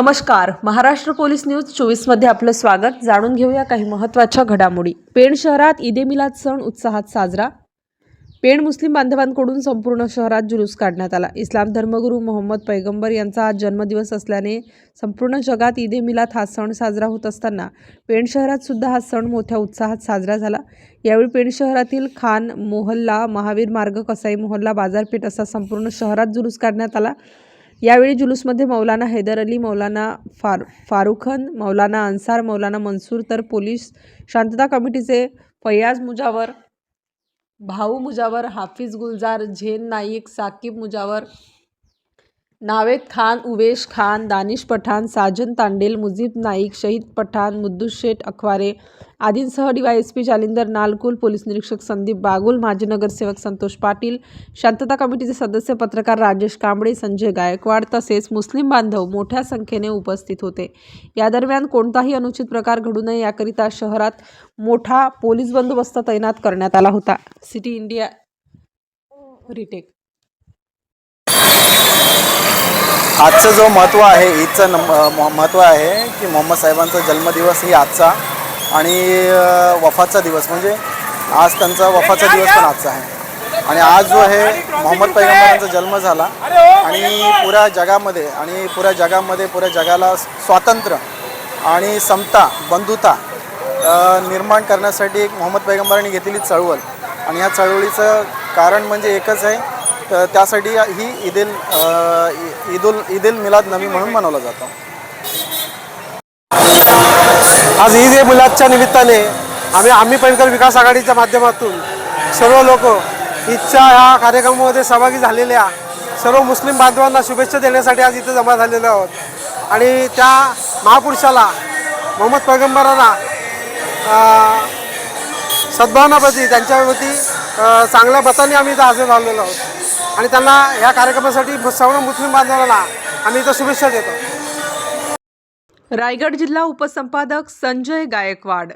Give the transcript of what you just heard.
नमस्कार. Maharashtra police news चोवीसमध्ये आपलं स्वागत. जाणून घेऊया काही महत्त्वाच्या घडामोडी. पेण शहरात ईदे मिलाद सण उत्साहात साजरा. पेण मुस्लिम बांधवांकडून संपूर्ण शहरात जुलूस काढण्यात आला. इस्लाम धर्मगुरू मोहम्मद पैगंबर यांचा आज जन्मदिवस असल्याने संपूर्ण जगात ईदे मिलाद हा सण साजरा होत असताना पेण शहरात सुद्धा हा सण मोठ्या उत्साहात साजरा झाला. यावेळी पेण शहरातील खान मोहल्ला महावीर मार्ग कसाई मोहल्ला बाजारपेठ असा संपूर्ण शहरात जुलूस काढण्यात आला. यावेळी जुलूसमध्ये मौलाना हैदर अली मौलाना फार फारुखन मौलाना अन्सार मौलाना मनसूर तर पोलीस शांतता कमिटीचे फैयाज मुजावर भाऊ मुजावर हाफिज गुलजार झेन नाईक साकिब मुजावर नावेद खान उवेश खान दानिश पठाण साजन तांडेल मुजीब नाईक शहीद पठाण मुद्दू शेठ अखवारे आदींसह डीवायएसपी जालिंदर नालकुल पोलीस निरीक्षक संदीप बागुल माजी नगरसेवक संतोष पाटील शांतता कमिटीचे सदस्य पत्रकार राजेश कांबळे संजय गायकवाड तसेच मुस्लिम बांधव मोठ्या संख्येने उपस्थित होते. या दरम्यान कोणताही अनुचित प्रकार घडू नये याकरिता शहरात मोठा पोलीस बंदोबस्त तैनात करण्यात आला होता. City India retake. आजचं जो महत्त्व आहे ईदचं नम म- महत्त्व आहे की मोहम्मद साहेबांचा जन्मदिवस ही आजचा आणि वफाचा वफातचा दिवस. म्हणजे आज त्यांचा वफाचा दिवस पण आजचा आहे. आणि आज जो आहे मोहम्मद पैगंबरांचा जन्म झाला. आणि पुऱ्या जगामध्ये आणि पुऱ्या जगामध्ये पुऱ्या जगाला स्वातंत्र्य आणि समता बंधुता निर्माण करण्यासाठी एक मोहम्मद पैगंबरांनी घेतलेली चळवळ. आणि ह्या चळवळीचं कारण म्हणजे एकच आहे तर त्यासाठी ही ईद ईदुल ईदेल मिलाद नबी म्हणून मनवला जातो. आज ईद ए मिलादच्या निमित्ताने. आम्ही आम्ही पैलकर विकास आघाडीच्या माध्यमातून सर्व लोक ईदच्या ह्या कार्यक्रमामध्ये सहभागी झालेल्या सर्व मुस्लिम बांधवांना शुभेच्छा देण्यासाठी आज इथं जमा झालेलो आहोत. आणि त्या महापुरुषाला मोहम्मद पैगंबरांना सद्भावनाप्रती त्यांच्यावरती चांगल्या मताने आम्ही इथं हजर झालेलो आहोत. आणि त्यांना ह्या कार्यक्रमासाठी सर्व मुस्लिम बांधवांना आम्ही इथं शुभेच्छा देतो. रायगड जिल्हा उपसंपादक संजय गायकवाड.